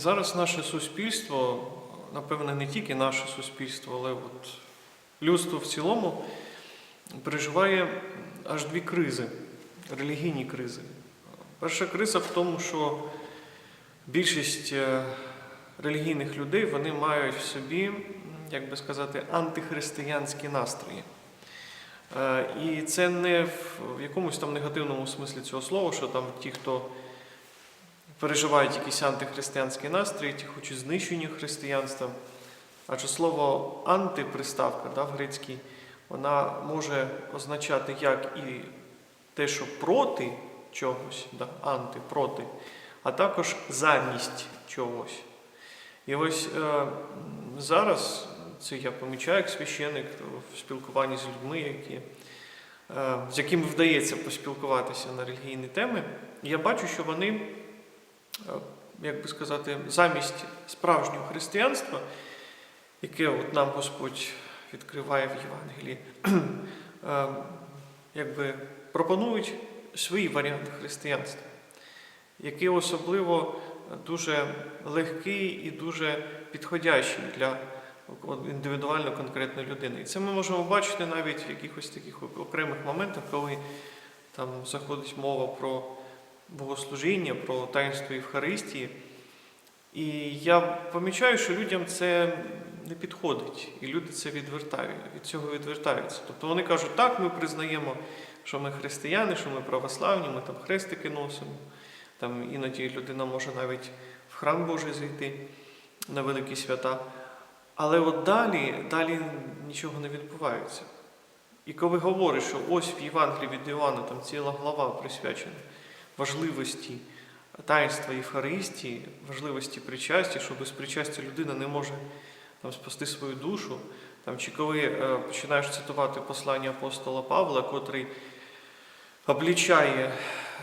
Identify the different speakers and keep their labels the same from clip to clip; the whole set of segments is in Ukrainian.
Speaker 1: Зараз наше суспільство, напевне, не тільки наше суспільство, але от людство в цілому переживає аж дві кризи, релігійні кризи. Перша криза в тому, що більшість е, релігійних людей вони мають в собі, як би сказати, антихристиянські настрої. Е, І це не в в якомусь там негативному смислі цього слова, що там ті, хто переживають якісь антихристиянські настрої, ті хочуть знищення християнства. Адже слово антиприставка да, в грецькій, вона може означати як і те, що проти чогось, да, анти, проти, а також замість чогось. І ось е, зараз це я помічаю як священик в спілкуванні з людьми, які, е, з якими вдається поспілкуватися на релігійні теми. Я бачу, що вони, як би сказати, замість справжнього християнства, яке от нам Господь відкриває в Євангелії, е, якби пропонують свої варіанти християнства, які особливо дуже легкий і дуже підходящий для індивідуально конкретної людини. І це ми можемо бачити навіть в якихось таких окремих моментах, коли там заходить мова про богослужіння, про таїнство Євхаристії. І я помічаю, що людям це не підходить, і люди це відвертають, від цього відвертаються. Тобто вони кажуть, так, ми признаємо, що ми християни, що ми православні, ми там хрестики носимо. Там іноді людина може навіть в храм Божий зайти на великі свята. Але от далі, далі нічого не відбувається. І коли говориш, що ось в Євангелії від Іоанна там ціла глава присвячена важливості таїнства Євхаристії, важливості причастя, що без причастя людина не може там, спасти свою душу. Там, чи коли е, починаєш цитувати послання апостола Павла, котрий облічає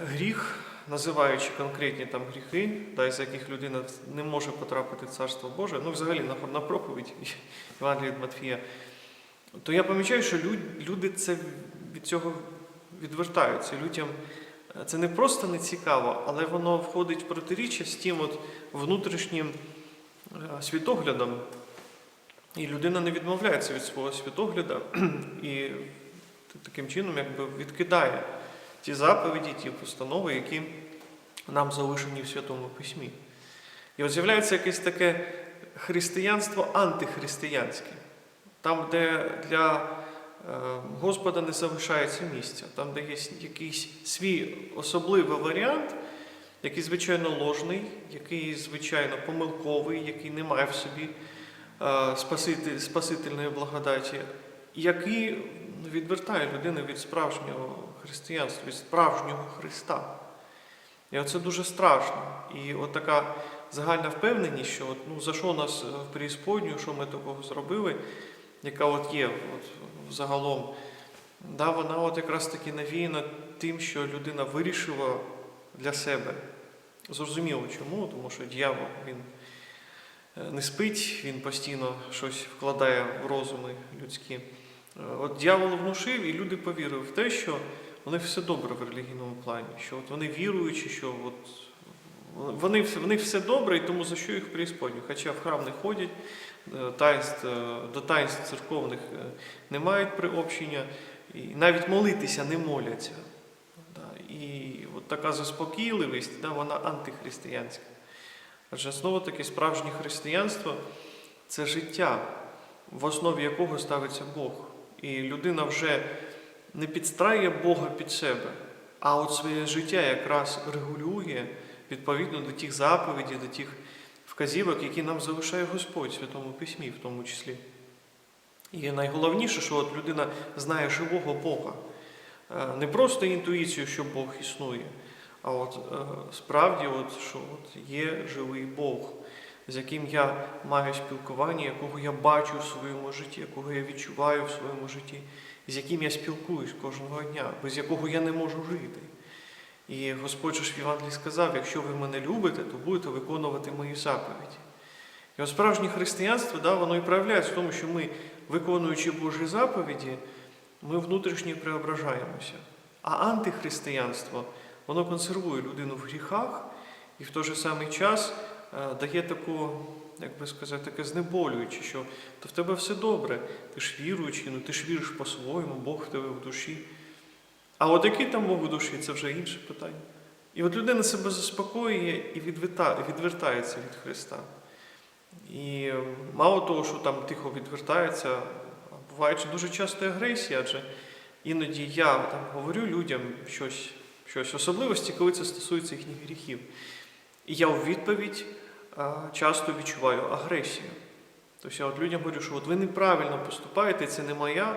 Speaker 1: гріх, називаючи конкретні там гріхи, да, із яких людина не може потрапити в Царство Боже, ну взагалі на, на проповідь Євангелія Матфія, то я помічаю, що люд- люди це від цього відвертаються. Людям це не просто не цікаво, але воно входить в протиріччя з тим от внутрішнім е, світоглядом. І людина не відмовляється від свого світогляду і таким чином якби відкидає ті заповіді, ті постанови, які нам залишені в Святому Письмі. І от з'являється якесь таке християнство антихристиянське, там, де для Господа не залишається місця, там, де є якийсь свій особливий варіант, який, звичайно, ложний, який, звичайно, помилковий, який не має в собі е, спасительної благодаті, який відвертає людину від справжнього християнства, від справжнього Христа. І оце дуже страшно. І от така загальна впевненість, що ну, за що нас в преісподню, що ми такого зробили, яка от є от, загалом, да, вона от якраз таки навіяна тим, що людина вирішила для себе. Зрозуміло чому, тому що дьявол він е, не спить, він постійно щось вкладає в розуми людські. Е, От дьявол внушив, і люди повірили в те, що вони все добре в релігійному плані, що от вони віруючі, що от вони, в них все добре, і тому за що їх преісподню. Хоча в храм не ходять, е, таїнств, е, до таїнств церковних е, не мають приобщення, і навіть молитися не моляться. І от така заспокійливість, да, вона антихристиянська. Адже знову таки справжнє християнство це життя, в основі якого ставиться Бог. І людина вже не підстраює Бога під себе, а от своє життя якраз регулює відповідно до тих заповідей, до тих вказівок, які нам залишає Господь в Святому Письмі, в тому числі. І найголовніше, що от людина знає живого Бога. Е, Не просто інтуїцію, що Бог існує, а от е, справді, от, що от є живий Бог, з яким я маю спілкування, якого я бачу в своєму житті, якого я відчуваю в своєму житті, з яким я спілкуюсь кожного дня, без якого я не можу жити. І Господь ж в Євангелії сказав, якщо ви мене любите, то будете виконувати мої заповіді. І от справжнє християнство, да, воно і проявляється в тому, що ми, виконуючи Божі заповіді, ми внутрішньо преображаємося. А антихристиянство, воно консервує людину в гріхах і в той же самий час е, дає таку, як би сказати, таке знеболююче, що то в тебе все добре, ти ж віруючий, ну ти ж віриш по-своєму, Бог в тебе в душі. А от який там Бог в душі, це вже інше питання. І от людина себе заспокоює і відвертається від Христа. І мало того, що там тихо відвертається, буває дуже часто агресія, адже іноді я там говорю людям щось, щось особливості, коли це стосується їхніх гріхів. І я у відповідь часто відчуваю агресію. Тобто я от людям говорю, що от ви неправильно поступаєте, це не моя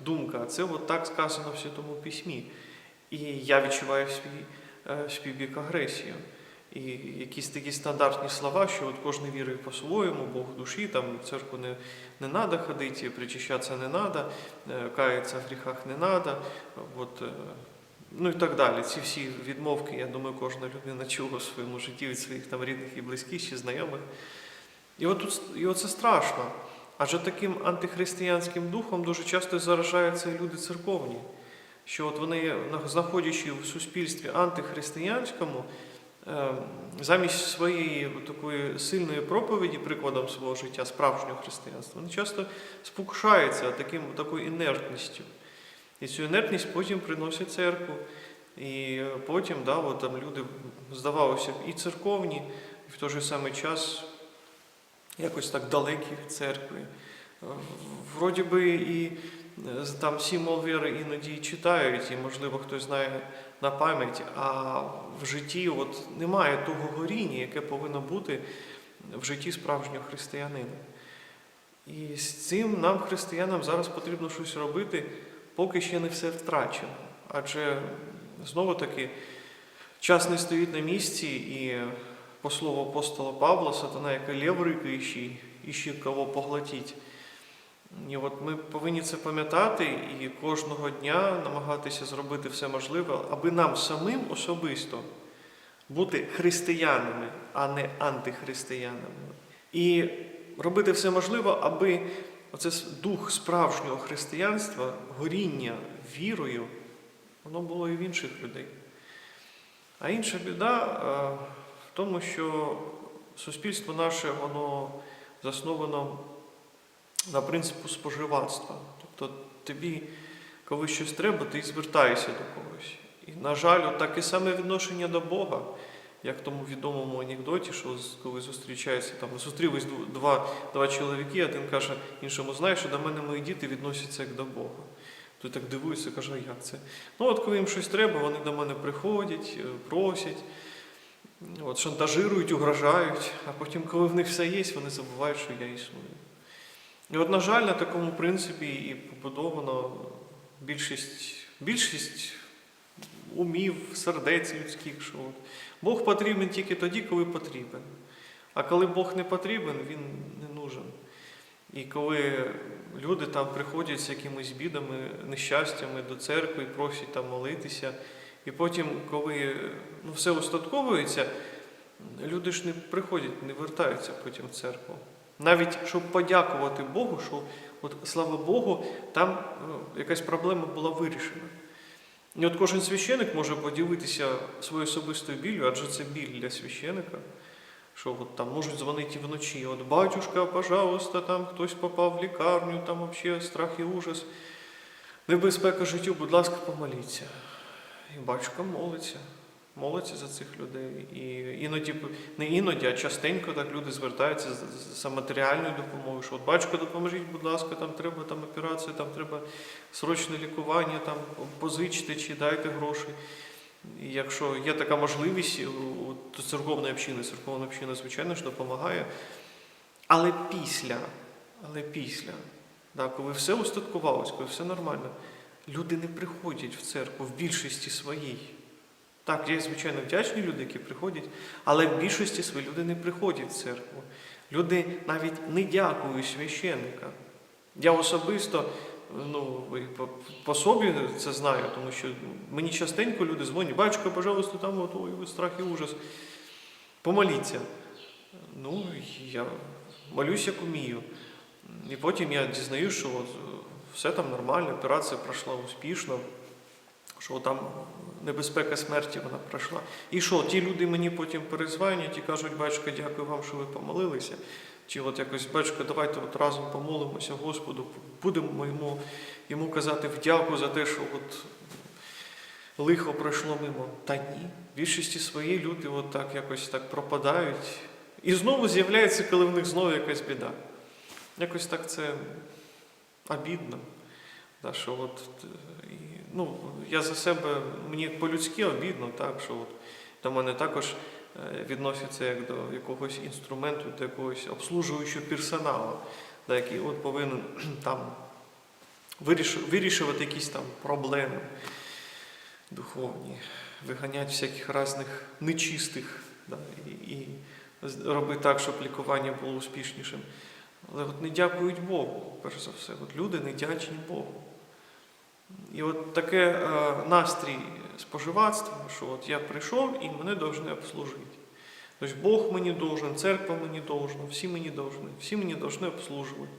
Speaker 1: думка, це от так сказано в Святому Письмі. І я відчуваю в свій, е, бік агресію. І якісь такі стандартні слова, що от кожен вірує по-своєму, Бог душі, там в церкву не, не треба ходити, причащатися не треба, каятися в гріхах не треба. От, е, ну і так далі. Ці всі відмовки, я думаю, кожна людина чула в своєму житті від своїх там рідних і близьких чи знайомих. І от, і оце страшно. Адже таким антихристиянським духом дуже часто заражаються і люди церковні, що от вони, знаходячи в суспільстві антихристиянському, е, замість своєї такої сильної проповіді, прикладом свого життя, справжнього християнства, вони часто спокушаються таким, такою інертністю. І цю інертність потім приносять церкву. І потім да, от, там люди, здавалося б, і церковні, і в той же самий час якось так далекі від церкви. Е, Вроді би і е, там сім'ї віри іноді читають, і, можливо, хтось знає на пам'ять, а в житті от немає того горіння, яке повинно бути в житті справжнього християнина. І з цим нам, християнам, зараз потрібно щось робити, поки ще не все втрачено. Адже знову таки час не стоїть на місці, і по слову апостола Павла, сатана, яка лев рикаючий, іще кого поглотіть. І от ми повинні це пам'ятати і кожного дня намагатися зробити все можливе, аби нам самим особисто бути християнами, а не антихристиянами. І робити все можливе, аби оце дух справжнього християнства, горіння вірою, воно було і в інших людей. А інша біда е, тому, що суспільство наше, воно засновано на принципу споживацтва. Тобто тобі, коли щось треба, ти звертаєшся до когось. І, на жаль, таке саме відношення до Бога, як в тому відомому анекдоті, що коли зустрічаються, там зустрілись два, два чоловіки, один каже іншому, знаєш, що до мене мої діти відносяться як до Бога. Той так дивується, каже, як це? Ну, от коли їм щось треба, вони до мене приходять, е, просять, от, шантажирують, угрожають, а потім, коли в них все є, вони забувають, що я існую. І от, на жаль, на такому принципі і побудовано більшість, більшість умів, сердець людських, що от Бог потрібен тільки тоді, коли потрібен. А коли Бог не потрібен, він не нужен. І коли люди там приходять з якимись бідами, нещастями до церкви просять там молитися, і потім, коли ну, все остатковується, люди ж не приходять, не вертаються потім в церкву. Навіть щоб подякувати Богу, що от, слава Богу, там ну, якась проблема була вирішена. І от кожен священик може поділитися своєю особистою біллю, адже це біль для священика, що от там можуть дзвонити вночі. От батюшка, пожалуйста, там хтось попав в лікарню, там взагалі страх і ужас. Небезпека життю, будь ласка, помоліться. І батюшка молиться, молиться за цих людей. І іноді, не іноді, а частенько так люди звертаються за, матеріальною допомогою, що от батюшка, допоможіть, будь ласка, там треба там операція, там треба срочне лікування, там позичте чи дайте гроші. І якщо є така можливість, то церковна община, церковна община, звичайно ж, допомагає. Але після, але після, да, коли все устаткувалось, коли все нормально, люди не приходять в церкву в більшості своїй. Так, є, звичайно, вдячні люди, які приходять, але в більшості своїй люди не приходять в церкву. Люди навіть не дякують священника. Я особисто ну, по, по собі це знаю, тому що мені частенько люди дзвонять, батюшка, пожалуйста, там ой, страх і ужас. Помоліться. Ну, я молюсь, як умію. І потім я дізнаюсь, що от, все там нормально, операція пройшла успішно. Що там небезпека смерті вона пройшла. І що, ті люди мені потім перезвонять і кажуть, батько, дякую вам, що ви помолилися. Чи от якось, батько, давайте от разом помолимося Господу, будемо йому, йому казати вдяку за те, що от лихо пройшло мимо. Та ні. В більшості своїй люди от так якось так пропадають. І знову з'являється, коли в них знову якась біда. Якось так це обідно. Да, що от, е, і, ну, я за себе, мені по-людськи обідно, так, що от, до мене також е, відносяться як до якогось інструменту, до якогось обслужуючого персоналу, да, який от повинен там вирішу- вирішувати якісь там проблеми духовні, виганяти всяких різних нечистих да, і, і робити так, щоб лікування було успішнішим. Але от не дякують Богу, перш за все. От люди не дячні Богу. І от таке е, настрій споживацтва, що от я прийшов і мене повинні обслужити. Тобто Бог мені должен, церква мені должна, всі мені должны, всі мені должны обслужувати.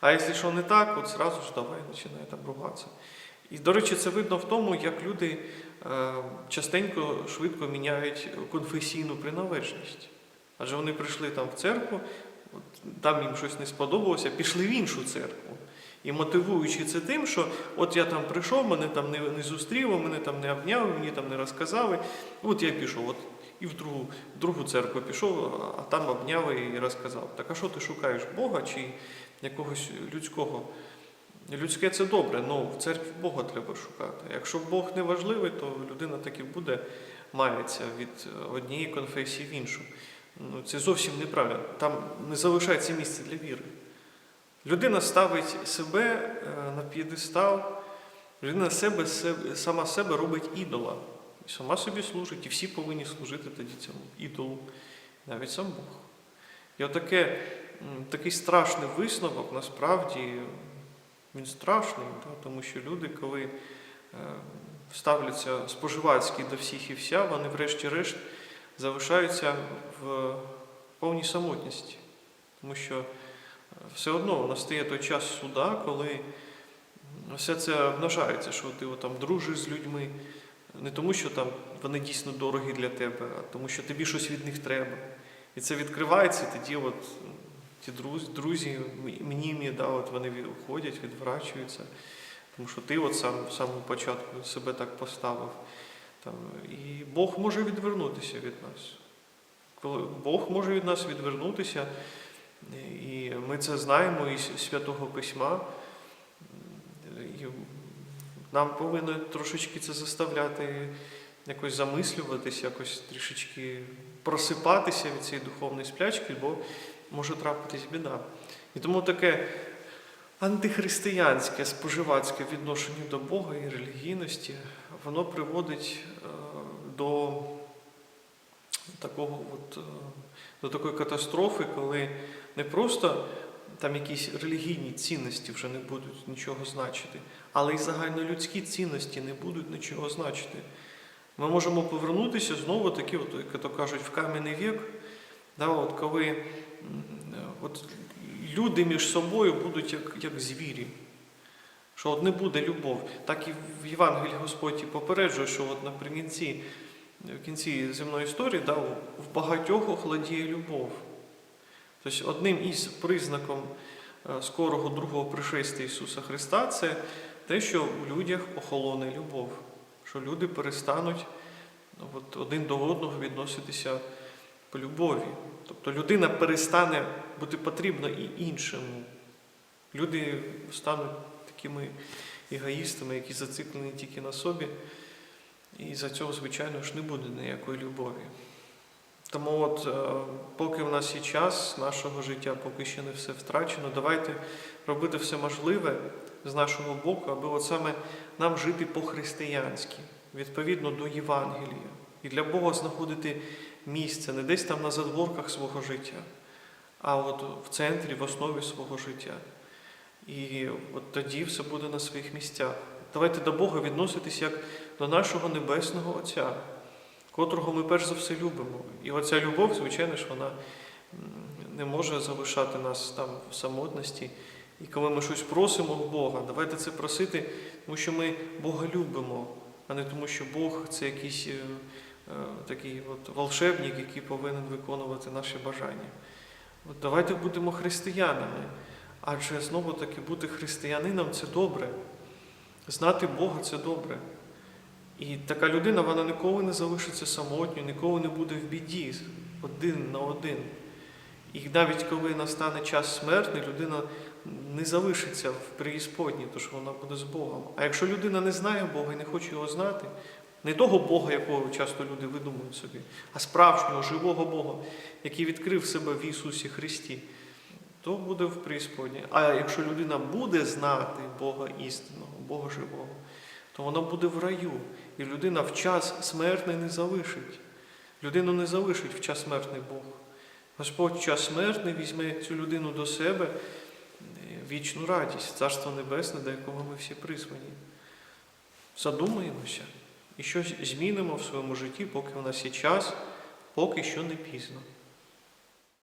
Speaker 1: А якщо що не так, от сразу ж давай починає там ругатися. І, до речі, це видно в тому, як люди е, частенько швидко міняють конфесійну приналежність. Адже вони прийшли там в церкву, от, там їм щось не сподобалося, пішли в іншу церкву. І мотивуючи це тим, що от я там прийшов, мене там не, не зустріли, мене там не обняли, мені там не розказали. От я пішов, от і в другу, в другу церкву пішов, а там обняли і розказав. Так а що ти шукаєш Бога чи якогось людського? Людське це добре, але в церкві Бога треба шукати. Якщо Бог не важливий, то людина так і буде мається від однієї конфесії в іншу. Ну, це зовсім неправильно. Там не залишається місце для віри. Людина ставить себе е, на п'єдестал, людина себе, сама себе робить ідола. І сама собі служить, і всі повинні служити тоді цьому ідолу, навіть сам Бог. І отаке, такий страшний висновок насправді він страшний, тому що люди, коли е, ставляться споживацькі до всіх і вся, вони врешті-решт залишаються в повній самотності. Тому що все одно настає той час суда, коли все це обнажається, що ти там дружиш з людьми, не тому, що там вони дійсно дорогі для тебе, а тому, що тобі щось від них треба. І це відкривається, і тоді от ті друзі, друзі мнімі, да, от вони виходять, відворачуються. Тому що ти от сам в самому початку себе так поставив. Там, і Бог може відвернутися від нас. Бог може від нас відвернутися, і ми це знаємо із Святого Письма. І нам повинно трошечки це заставляти якось замислюватись, якось трішечки просипатися від цієї духовної сплячки, бо може трапитись біда. І тому таке антихристиянське, споживацьке відношення до Бога і релігійності, воно приводить е, до такого от, е, до такої катастрофи, коли не просто там якісь релігійні цінності вже не будуть нічого значити, але й загальнолюдські цінності не будуть нічого значити. Ми можемо повернутися знову такі, от, як то кажуть, в кам'яний вік, да, от, коли от, люди між собою будуть як, як звірі. Що от не буде любов. Так і в Євангелії Господь і попереджує, що от наприкінці в кінці земної історії да, в багатьох охладіє любов. Тобто одним із признаком е, скорого другого пришестя Ісуса Христа це те, що у людях охолоне любов, що люди перестануть ну, от, один до одного відноситися по любові. Тобто людина перестане бути потрібна і іншому. Люди стануть такими егоїстами, які зациклені тільки на собі. І за цього, звичайно ж, не буде ніякої любові. Тому от, е, поки в нас є час нашого життя, поки ще не все втрачено, давайте робити все можливе з нашого боку, аби от саме нам жити по-християнськи, відповідно до Євангелія. І для Бога знаходити місце не десь там на задворках свого життя, а от в центрі, в основі свого життя. І от тоді все буде на своїх місцях. Давайте до Бога відноситись як до нашого Небесного Отця, котрого ми перш за все любимо. І оця любов, звичайно ж, вона не може залишати нас там в самотності. І коли ми щось просимо в Бога, давайте це просити, тому що ми Бога любимо. а не тому, що Бог це якийсь е, е, такий от волшебник, який повинен виконувати наші бажання. От давайте будемо християнами, адже знову таки бути християнином це добре. Знати Бога це добре. І така людина вона ніколи не залишиться самотньою, ніколи не буде в біді один на один. І навіть коли настане час смертний, людина не залишиться в преісподній, тому що вона буде з Богом. А якщо людина не знає Бога і не хоче його знати, не того Бога, якого часто люди видумують собі, а справжнього, живого Бога, який відкрив себе в Ісусі Христі, то буде в преісподній. А якщо людина буде знати Бога істинного, Бога живого, то вона буде в раю. І людина в час смертний не залишить. Людину не залишить в час смертний Бог. Господь в час смертний візьме цю людину до себе е, вічну радість, Царство Небесне, до якого ми всі призвані. Задумаємося і щось змінимо в своєму житті, поки в нас є час, поки що не пізно.